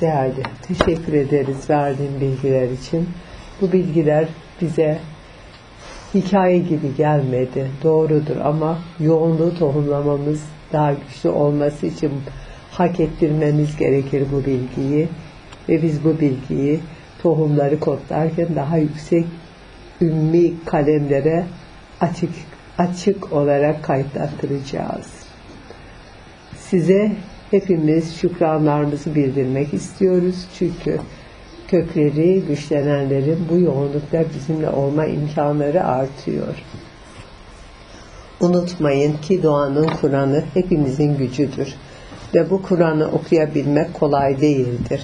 değerli. Teşekkür ederiz verdiğin bilgiler için. Bu bilgiler bize hikaye gibi gelmedi. Doğrudur ama yoğunluğu tohumlamamız daha güçlü olması için hak ettirmemiz gerekir bu bilgiyi. Ve biz bu bilgiyi tohumları kodlarken daha yüksek ümmi kalemlere açık açık olarak kayıtlattıracağız. Size hepimiz şükranlarımızı bildirmek istiyoruz. Çünkü kökleri güçlenenlerin bu yoğunlukta bizimle olma imkanları artıyor. Unutmayın ki doğanın Kur'an'ı hepimizin gücüdür. Ve bu Kur'an'ı okuyabilmek kolay değildir.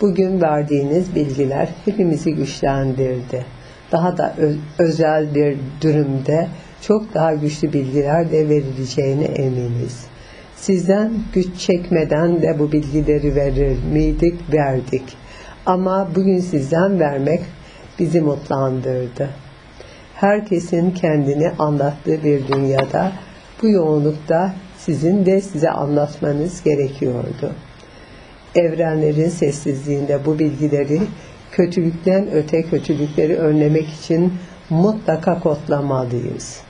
Bugün verdiğiniz bilgiler hepimizi güçlendirdi. Daha da özel bir durumda çok daha güçlü bilgiler de verileceğine eminiz. Sizden güç çekmeden de bu bilgileri verir miydik? Verdik. Ama bugün sizden vermek bizi mutlandırdı. Herkesin kendini anlattığı bir dünyada bu yoğunlukta sizin de size anlatmanız gerekiyordu. Evrenlerin sessizliğinde bu bilgileri kötülükten öte kötülükleri önlemek için mutlaka kodlamalıyız.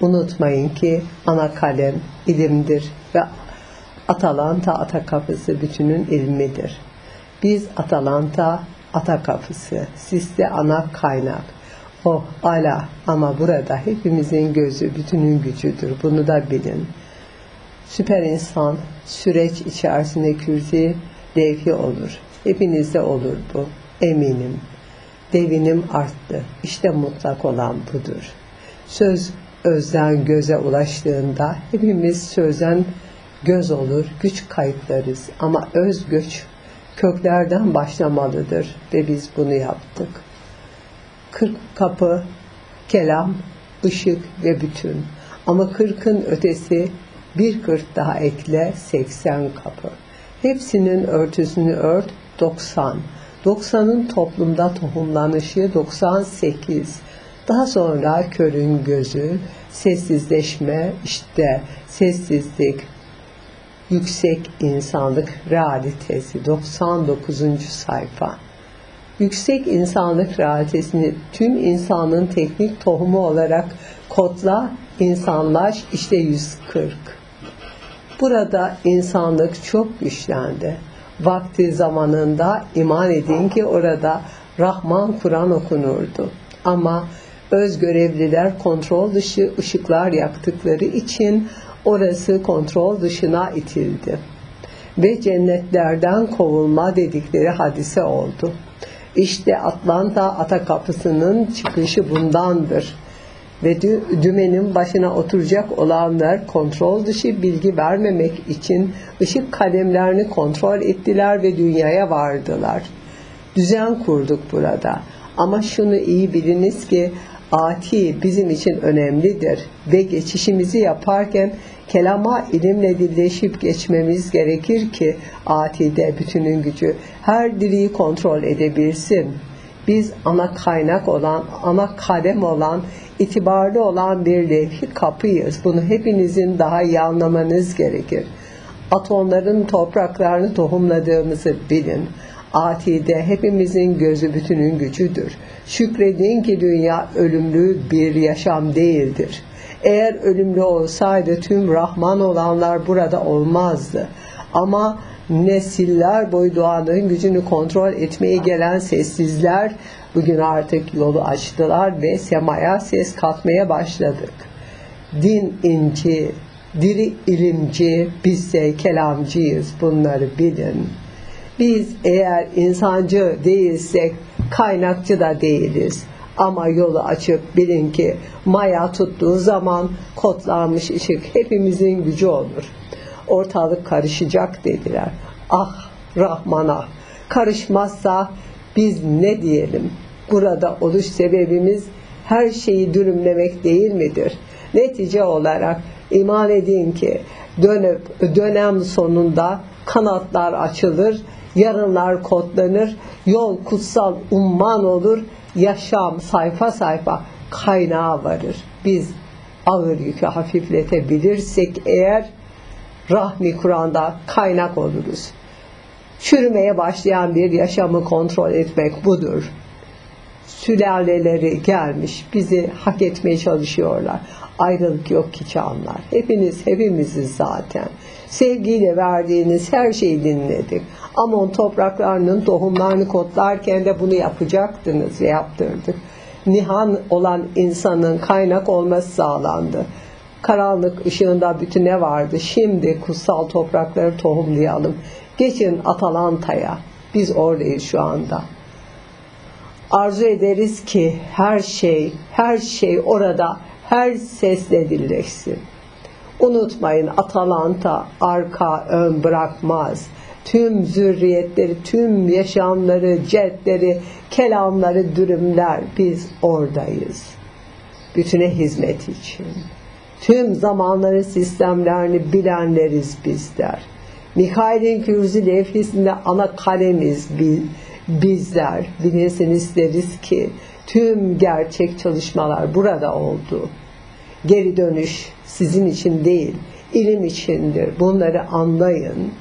Unutmayın ki ana kalem ilimdir ve Atalanta ata kapısı bütünün ilmidir. Biz Atalanta ata kapısı, siz de ana kaynak. Oh ala ama burada hepimizin gözü bütünün gücüdür. Bunu da bilin. Süper insan süreç içerisinde kürzi devhi olur. Hepinizde olur bu. Eminim. Devinim arttı. İşte mutlak olan budur. Söz özden göze ulaştığında hepimiz sözden göz olur, güç kayıtlarız. Ama öz göç köklerden başlamalıdır ve biz bunu yaptık. Kırk kapı, kelam, ışık ve bütün. Ama kırkın ötesi bir kırk daha ekle 80 kapı. Hepsinin örtüsünü ört 90. 90'ın toplumda tohumlanışı 98. Daha sonra körün gözü, sessizleşme, işte sessizlik, yüksek insanlık realitesi 99. sayfa. Yüksek insanlık realitesini tüm insanın teknik tohumu olarak kodla, insanlaş işte 140. Burada insanlık çok güçlendi. Vakti zamanında iman edin ki orada Rahman Kur'an okunurdu. Ama öz görevliler kontrol dışı ışıklar yaktıkları için orası kontrol dışına itildi. Ve cennetlerden kovulma dedikleri hadise oldu. İşte Atlanta ata kapısının çıkışı bundandır. Ve dü- dümenin başına oturacak olanlar kontrol dışı bilgi vermemek için ışık kalemlerini kontrol ettiler ve dünyaya vardılar. Düzen kurduk burada. Ama şunu iyi biliniz ki ati bizim için önemlidir ve geçişimizi yaparken kelama ilimle dilleşip geçmemiz gerekir ki atide bütünün gücü her diliyi kontrol edebilsin. Biz ana kaynak olan, ana kalem olan, itibarlı olan bir levh-i kapıyız. Bunu hepinizin daha iyi anlamanız gerekir. Atomların topraklarını tohumladığımızı bilin. Atide hepimizin gözü bütünün gücüdür. Şükredin ki dünya ölümlü bir yaşam değildir. Eğer ölümlü olsaydı tüm Rahman olanlar burada olmazdı. Ama nesiller boyu doğanın gücünü kontrol etmeye gelen sessizler bugün artık yolu açtılar ve semaya ses katmaya başladık. Din inci, diri ilimci, bizse kelamcıyız bunları bilin. Biz eğer insancı değilsek kaynakçı da değiliz. Ama yolu açıp bilin ki maya tuttuğu zaman kodlanmış ışık hepimizin gücü olur. Ortalık karışacak dediler. Ah Rahman'a karışmazsa biz ne diyelim? Burada oluş sebebimiz her şeyi dürümlemek değil midir? Netice olarak iman edin ki dönüp dönem sonunda kanatlar açılır, yarınlar kodlanır, yol kutsal umman olur, yaşam sayfa sayfa kaynağa varır. Biz ağır yükü hafifletebilirsek eğer rahmi Kur'an'da kaynak oluruz. Çürümeye başlayan bir yaşamı kontrol etmek budur. Sülaleleri gelmiş, bizi hak etmeye çalışıyorlar. Ayrılık yok ki canlar. Hepiniz hepimiziz zaten. Sevgiyle verdiğiniz her şeyi dinledik. Amon topraklarının tohumlarını kodlarken de bunu yapacaktınız ve yaptırdık. Nihan olan insanın kaynak olması sağlandı. Karanlık ışığında bütün ne vardı? Şimdi kutsal toprakları tohumlayalım. Geçin Atalanta'ya. Biz oradayız şu anda. Arzu ederiz ki her şey, her şey orada her sesle dilleşsin. Unutmayın Atalanta arka ön bırakmaz. Tüm zürriyetleri, tüm yaşamları, cetleri, kelamları dürümler. Biz oradayız. Bütüne hizmet için. Tüm zamanların sistemlerini bilenleriz bizler. Mikail'in kürzü levhisinde ana kalemiz bizler. Bilinsin isteriz ki tüm gerçek çalışmalar burada oldu. Geri dönüş sizin için değil, ilim içindir. Bunları anlayın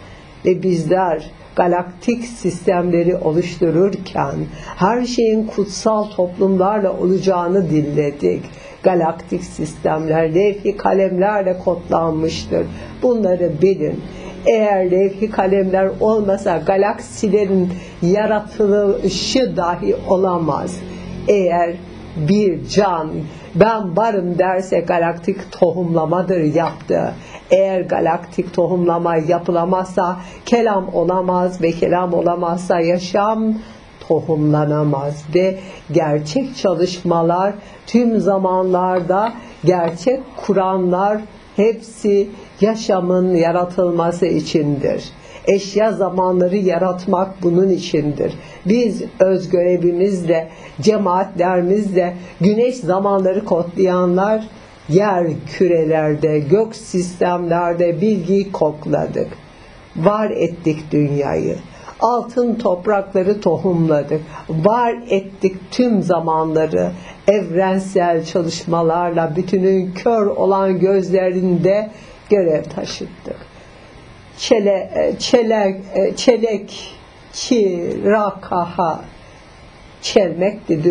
ve bizler galaktik sistemleri oluştururken her şeyin kutsal toplumlarla olacağını dilledik. Galaktik sistemler levhi kalemlerle kodlanmıştır. Bunları bilin. Eğer levhi kalemler olmasa galaksilerin yaratılışı dahi olamaz. Eğer bir can ben varım derse galaktik tohumlamadır yaptı. Eğer galaktik tohumlama yapılamazsa kelam olamaz ve kelam olamazsa yaşam tohumlanamaz ve gerçek çalışmalar tüm zamanlarda gerçek kuranlar hepsi yaşamın yaratılması içindir. Eşya zamanları yaratmak bunun içindir. Biz öz görevimizle, cemaatlerimizle güneş zamanları kodlayanlar yer kürelerde, gök sistemlerde bilgiyi kokladık. Var ettik dünyayı. Altın toprakları tohumladık. Var ettik tüm zamanları. Evrensel çalışmalarla bütünün kör olan gözlerinde görev taşıttık. Çele, çelek, çelek, çi, rakaha, çelmekti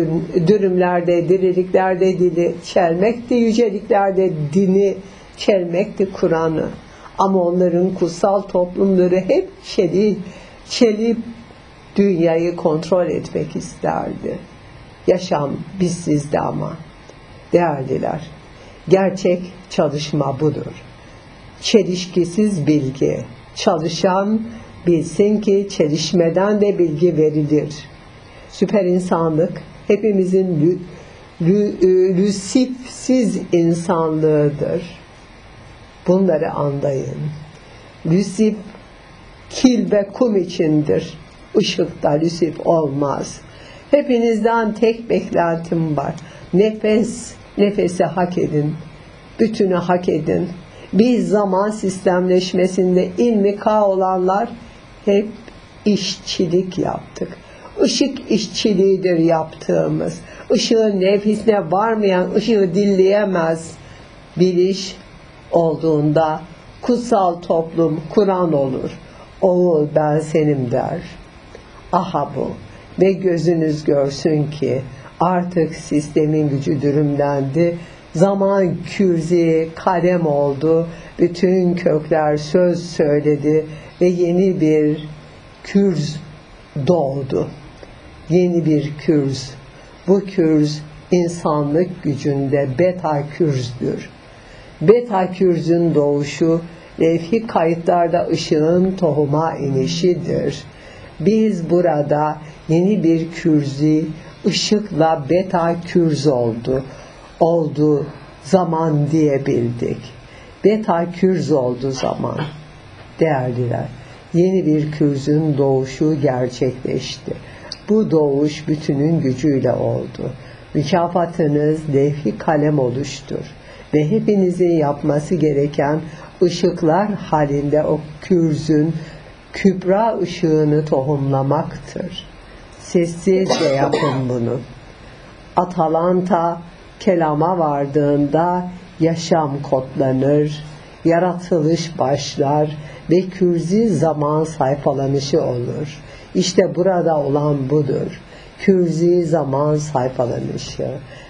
dürümlerde, diriliklerde dili, çelmekti yüceliklerde dini, çelmekti Kur'an'ı. Ama onların kutsal toplumları hep çeli, çelip dünyayı kontrol etmek isterdi. Yaşam bizsizdi ama. Değerliler, gerçek çalışma budur. Çelişkisiz bilgi. Çalışan bilsin ki çelişmeden de bilgi verilir. Süper insanlık hepimizin lü, lüsifsiz insanlığıdır. Bunları anlayın. Lüsif kil ve kum içindir. Işıkta lüsif olmaz. Hepinizden tek beklentim var. Nefes, nefesi hak edin. Bütünü hak edin. Biz zaman sistemleşmesinde ilmika olanlar hep işçilik yaptık. Işık işçiliğidir yaptığımız. Işığın nefisine varmayan ışığı dinleyemez. Biliş olduğunda kutsal toplum Kur'an olur. Oğul ben senim der. Aha bu. Ve gözünüz görsün ki artık sistemin gücü dürümlendi. Zaman kürzi kalem oldu. Bütün kökler söz söyledi ve yeni bir kürz doğdu. Yeni bir kürz. Bu kürz insanlık gücünde beta kürz'dür. Beta kürzün doğuşu levhi kayıtlarda ışığın tohuma inişidir. Biz burada yeni bir kürzi ışıkla beta kürz oldu. Oldu zaman diyebildik. Beta kürz oldu zaman. Değerliler, yeni bir kürzün doğuşu gerçekleşti. Bu doğuş bütünün gücüyle oldu. Mükafatınız levhi kalem oluştur ve hepinizin yapması gereken ışıklar halinde o kürzün kübra ışığını tohumlamaktır. Sessizce yapın bunu. Atalanta kelama vardığında yaşam kodlanır, yaratılış başlar ve kürzi zaman sayfalanışı olur. İşte burada olan budur. Kürzi zaman sayfalanışı,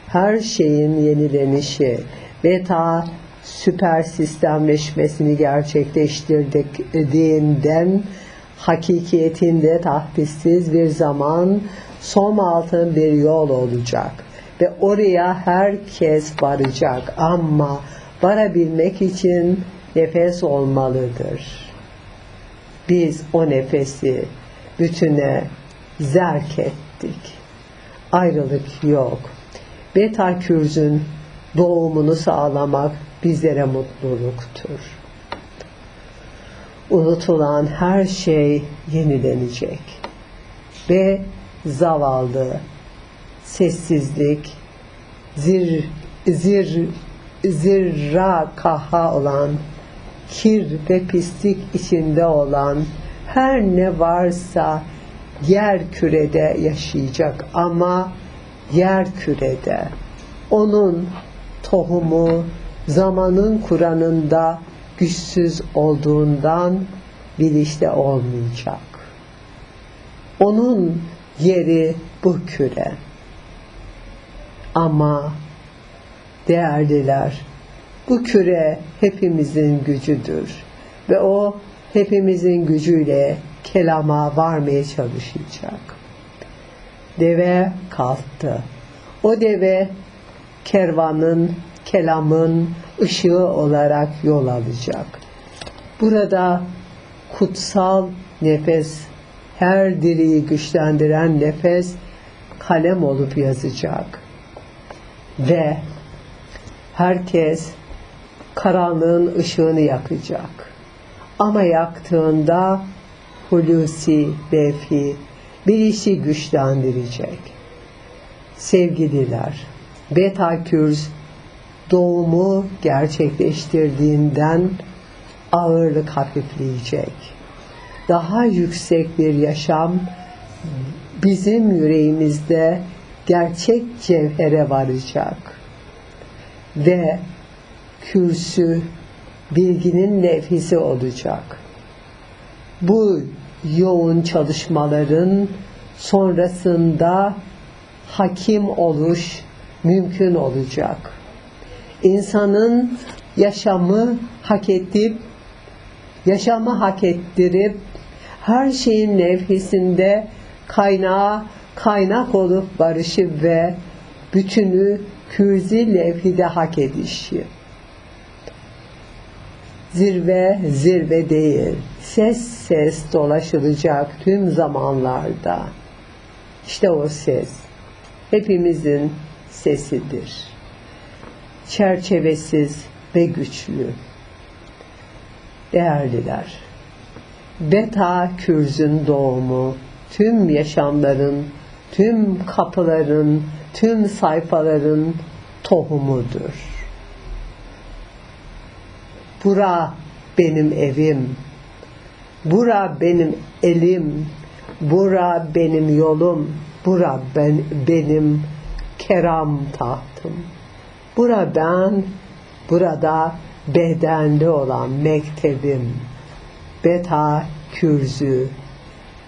her şeyin yenilenişi ve ta süper sistemleşmesini gerçekleştirdiğinden hakikiyetinde tahdissiz bir zaman som altın bir yol olacak ve oraya herkes varacak ama varabilmek için nefes olmalıdır. Biz o nefesi bütüne zerk ettik. Ayrılık yok. Beta kürzün doğumunu sağlamak bizlere mutluluktur. Unutulan her şey yenilenecek. Ve zavallı, sessizlik, zir, zir, zirra kaha olan, kir ve pislik içinde olan her ne varsa yer kürede yaşayacak ama yer kürede onun tohumu zamanın Kur'an'ında güçsüz olduğundan bilinçte olmayacak. Onun yeri bu küre. Ama değerliler, bu küre hepimizin gücüdür ve o hepimizin gücüyle kelama varmaya çalışacak. Deve kalktı. O deve kervanın, kelamın ışığı olarak yol alacak. Burada kutsal nefes, her diriyi güçlendiren nefes kalem olup yazacak. Ve herkes karanlığın ışığını yakacak. Ama yaktığında Hulusi Befi bir işi güçlendirecek. Sevgililer, Beta Kürz doğumu gerçekleştirdiğinden ağırlık hafifleyecek. Daha yüksek bir yaşam bizim yüreğimizde gerçek cevhere varacak. Ve kürsü bilginin nefisi olacak. Bu yoğun çalışmaların sonrasında hakim oluş mümkün olacak. İnsanın yaşamı hak edip yaşamı hak ettirip her şeyin nefisinde kaynağı kaynak olup barışı ve bütünü kürzi levhide hak edişi. Zirve zirve değil, ses ses dolaşılacak tüm zamanlarda. İşte o ses, hepimizin sesidir. Çerçevesiz ve güçlü. Değerliler, Beta Kürz'ün doğumu, tüm yaşamların, tüm kapıların, tüm sayfaların tohumudur. Bura benim evim, bura benim elim, bura benim yolum, bura ben, benim keram tahtım. Bura ben, burada bedenli olan mektebim, beta kürzü,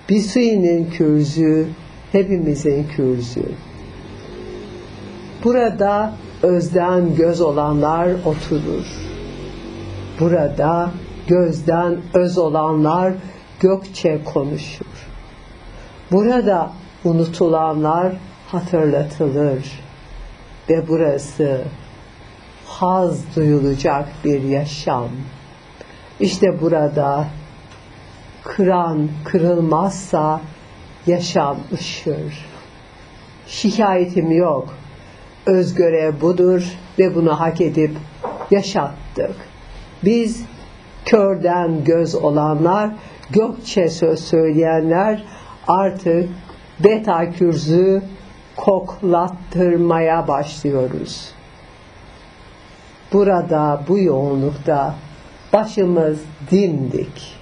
Bisui'nin kürzü, hepimizin kürzü. Burada özden göz olanlar oturur. Burada gözden öz olanlar gökçe konuşur. Burada unutulanlar hatırlatılır ve burası haz duyulacak bir yaşam. İşte burada kıran kırılmazsa yaşam ışır. Şikayetim yok. Özgörev budur ve bunu hak edip yaşattık. Biz körden göz olanlar, gökçe söz söyleyenler artık beta kürzü koklattırmaya başlıyoruz. Burada bu yoğunlukta başımız dimdik.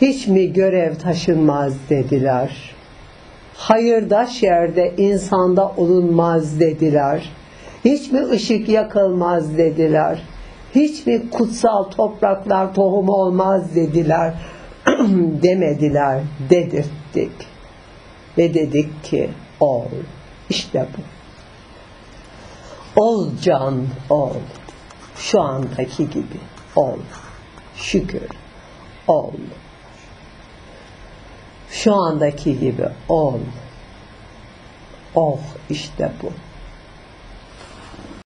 Hiç mi görev taşınmaz dediler. Hayırdaş yerde insanda olunmaz dediler. Hiç mi ışık yakılmaz dediler Hiçbir kutsal topraklar tohum olmaz dediler. Demediler, dedirttik. Ve dedik ki ol. İşte bu. Ol can ol. Şu andaki gibi ol. Şükür ol. Şu andaki gibi ol. Oh işte bu.